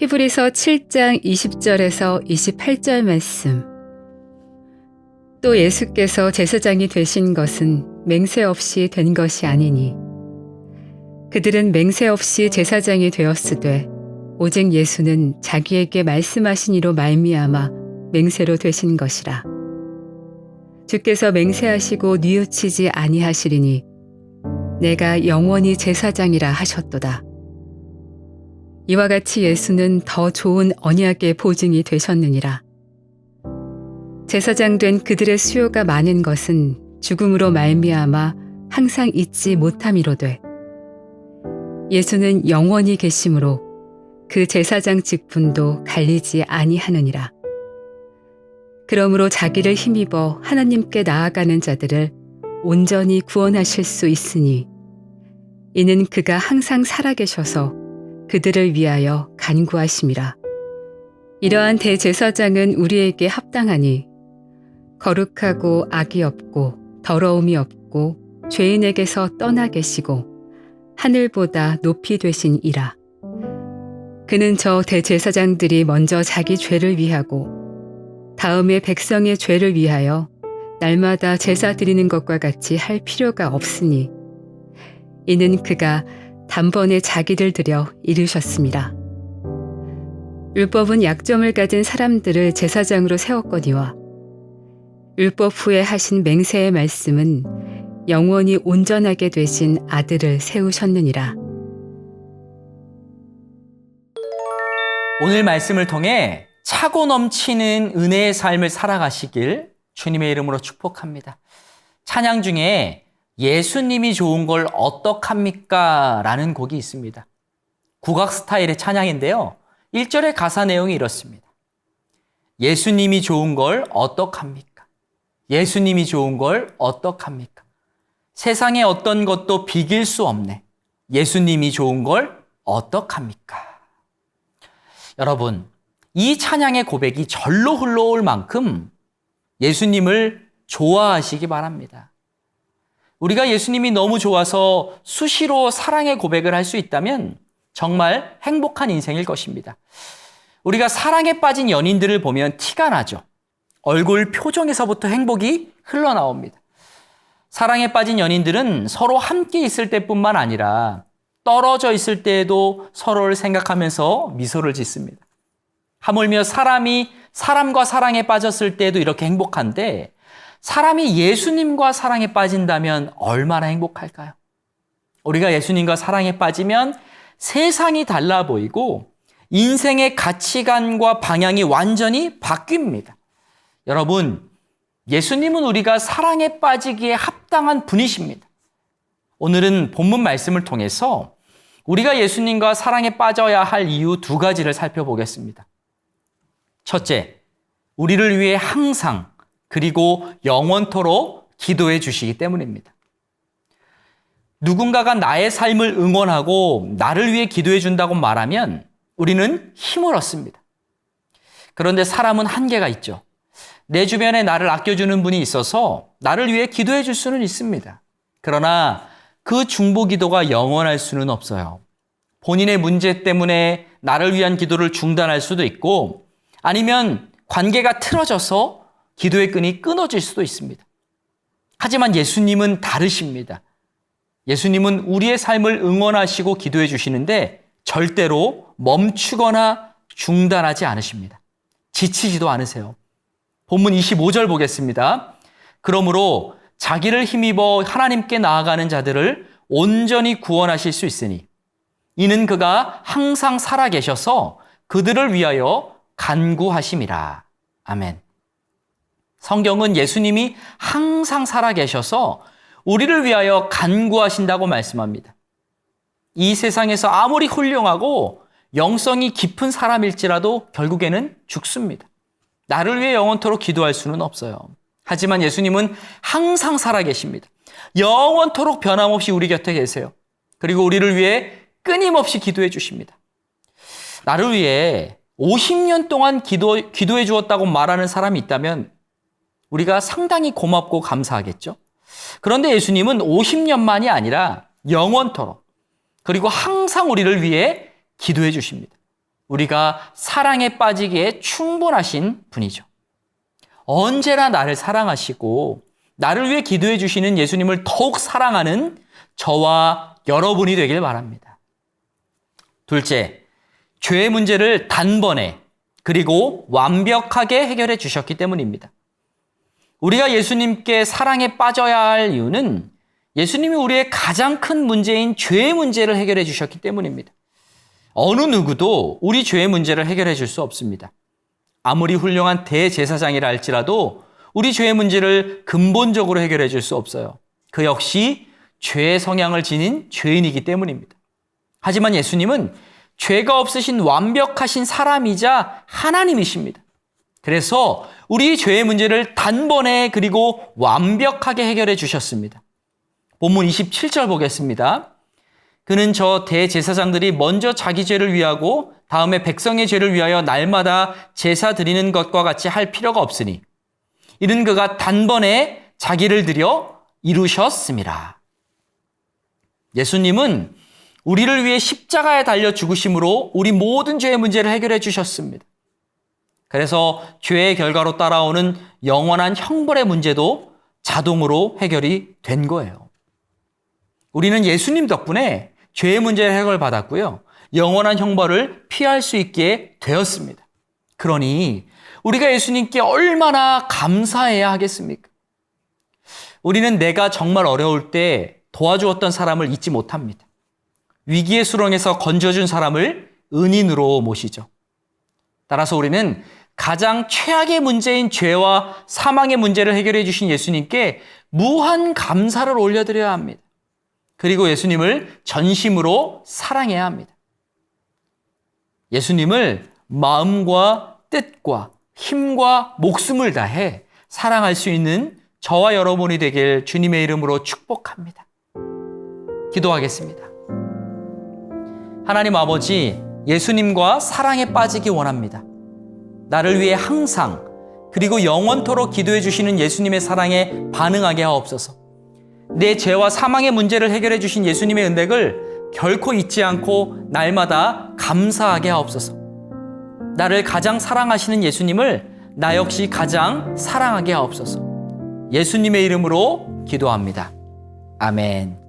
히브리서 7장 20절에서 28절 말씀. 또 예수께서 제사장이 되신 것은 맹세 없이 된 것이 아니니 그들은 맹세 없이 제사장이 되었으되 오직 예수는 자기에게 말씀하신 이로 말미암아 맹세로 되신 것이라. 주께서 맹세하시고 뉘우치지 아니하시리니 내가 영원히 제사장이라 하셨도다. 이와 같이 예수는 더 좋은 언약의 보증이 되셨느니라. 제사장 된 그들의 수요가 많은 것은 죽음으로 말미암아 항상 잊지 못함이로되 예수는 영원히 계심으로 그 제사장 직분도 갈리지 아니하느니라. 그러므로 자기를 힘입어 하나님께 나아가는 자들을 온전히 구원하실 수 있으니 이는 그가 항상 살아계셔서 그들을 위하여 간구하심이라. 이러한 대제사장은 우리에게 합당하니 거룩하고 악이 없고 더러움이 없고 죄인에게서 떠나 계시고 하늘보다 높이 되신 이라. 그는 저 대제사장들이 먼저 자기 죄를 위하고 다음에 백성의 죄를 위하여 날마다 제사 드리는 것과 같이 할 필요가 없으니 이는 그가 단번에 자기를 들여 이르셨습니다. 율법은 약점을 가진 사람들을 제사장으로 세웠거니와 율법 후에 하신 맹세의 말씀은 영원히 온전하게 되신 아들을 세우셨느니라. 오늘 말씀을 통해 차고 넘치는 은혜의 삶을 살아가시길 주님의 이름으로 축복합니다. 찬양 중에 예수님이 좋은 걸 어떡합니까? 라는 곡이 있습니다. 국악 스타일의 찬양인데요. 1절의 가사 내용이 이렇습니다. 예수님이 좋은 걸 어떡합니까? 예수님이 좋은 걸 어떡합니까? 세상의 어떤 것도 비길 수 없네. 예수님이 좋은 걸 어떡합니까? 여러분, 이 찬양의 고백이 절로 흘러올 만큼 예수님을 좋아하시기 바랍니다. 우리가 예수님이 너무 좋아서 수시로 사랑의 고백을 할 수 있다면 정말 행복한 인생일 것입니다. 우리가 사랑에 빠진 연인들을 보면 티가 나죠. 얼굴 표정에서부터 행복이 흘러나옵니다. 사랑에 빠진 연인들은 서로 함께 있을 때뿐만 아니라 떨어져 있을 때에도 서로를 생각하면서 미소를 짓습니다. 하물며 사람이 사람과 사랑에 빠졌을 때에도 이렇게 행복한데 사람이 예수님과 사랑에 빠진다면 얼마나 행복할까요? 우리가 예수님과 사랑에 빠지면 세상이 달라 보이고 인생의 가치관과 방향이 완전히 바뀝니다. 여러분, 예수님은 우리가 사랑에 빠지기에 합당한 분이십니다. 오늘은 본문 말씀을 통해서 우리가 예수님과 사랑에 빠져야 할 이유 두 가지를 살펴보겠습니다. 첫째, 우리를 위해 항상 그리고 영원토록 기도해 주시기 때문입니다. 누군가가 나의 삶을 응원하고 나를 위해 기도해 준다고 말하면 우리는 힘을 얻습니다. 그런데 사람은 한계가 있죠. 내 주변에 나를 아껴주는 분이 있어서 나를 위해 기도해 줄 수는 있습니다. 그러나 그 중보 기도가 영원할 수는 없어요. 본인의 문제 때문에 나를 위한 기도를 중단할 수도 있고 아니면 관계가 틀어져서 기도의 끈이 끊어질 수도 있습니다. 하지만 예수님은 다르십니다. 예수님은 우리의 삶을 응원하시고 기도해 주시는데 절대로 멈추거나 중단하지 않으십니다. 지치지도 않으세요. 본문 25절 보겠습니다. 그러므로 자기를 힘입어 하나님께 나아가는 자들을 온전히 구원하실 수 있으니 이는 그가 항상 살아 계셔서 그들을 위하여 간구하심이라. 아멘. 성경은 예수님이 항상 살아 계셔서 우리를 위하여 간구하신다고 말씀합니다. 이 세상에서 아무리 훌륭하고 영성이 깊은 사람일지라도 결국에는 죽습니다. 나를 위해 영원토록 기도할 수는 없어요. 하지만 예수님은 항상 살아 계십니다. 영원토록 변함없이 우리 곁에 계세요. 그리고 우리를 위해 끊임없이 기도해 주십니다. 나를 위해 50년 동안 기도, 기도해 주었다고 말하는 사람이 있다면 우리가 상당히 고맙고 감사하겠죠? 그런데 예수님은 50년만이 아니라 영원토록 그리고 항상 우리를 위해 기도해 주십니다. 우리가 사랑에 빠지기에 충분하신 분이죠. 언제나 나를 사랑하시고 나를 위해 기도해 주시는 예수님을 더욱 사랑하는 저와 여러분이 되길 바랍니다. 둘째, 죄의 문제를 단번에 그리고 완벽하게 해결해 주셨기 때문입니다. 우리가 예수님께 사랑에 빠져야 할 이유는 예수님이 우리의 가장 큰 문제인 죄의 문제를 해결해 주셨기 때문입니다. 어느 누구도 우리 죄의 문제를 해결해 줄 수 없습니다. 아무리 훌륭한 대제사장이라 할지라도 우리 죄의 문제를 근본적으로 해결해 줄 수 없어요. 그 역시 죄의 성향을 지닌 죄인이기 때문입니다. 하지만 예수님은 죄가 없으신 완벽하신 사람이자 하나님이십니다. 그래서 우리 죄의 문제를 단번에 그리고 완벽하게 해결해 주셨습니다. 본문 27절 보겠습니다. 그는 저 대제사장들이 먼저 자기 죄를 위하고 다음에 백성의 죄를 위하여 날마다 제사 드리는 것과 같이 할 필요가 없으니 이는 그가 단번에 자기를 들여 이루셨습니다. 예수님은 우리를 위해 십자가에 달려 죽으심으로 우리 모든 죄의 문제를 해결해 주셨습니다. 그래서 죄의 결과로 따라오는 영원한 형벌의 문제도 자동으로 해결이 된 거예요. 우리는 예수님 덕분에 죄의 문제를 해결받았고요. 영원한 형벌을 피할 수 있게 되었습니다. 그러니 우리가 예수님께 얼마나 감사해야 하겠습니까? 우리는 내가 정말 어려울 때 도와주었던 사람을 잊지 못합니다. 위기의 수렁에서 건져준 사람을 은인으로 모시죠. 따라서 우리는 가장 최악의 문제인 죄와 사망의 문제를 해결해 주신 예수님께 무한 감사를 올려드려야 합니다. 그리고 예수님을 전심으로 사랑해야 합니다. 예수님을 마음과 뜻과 힘과 목숨을 다해 사랑할 수 있는 저와 여러분이 되길 주님의 이름으로 축복합니다. 기도하겠습니다. 하나님 아버지, 예수님과 사랑에 빠지기 원합니다. 나를 위해 항상 그리고 영원토록 기도해 주시는 예수님의 사랑에 반응하게 하옵소서. 내 죄와 사망의 문제를 해결해 주신 예수님의 은택을 결코 잊지 않고 날마다 감사하게 하옵소서. 나를 가장 사랑하시는 예수님을 나 역시 가장 사랑하게 하옵소서. 예수님의 이름으로 기도합니다. 아멘.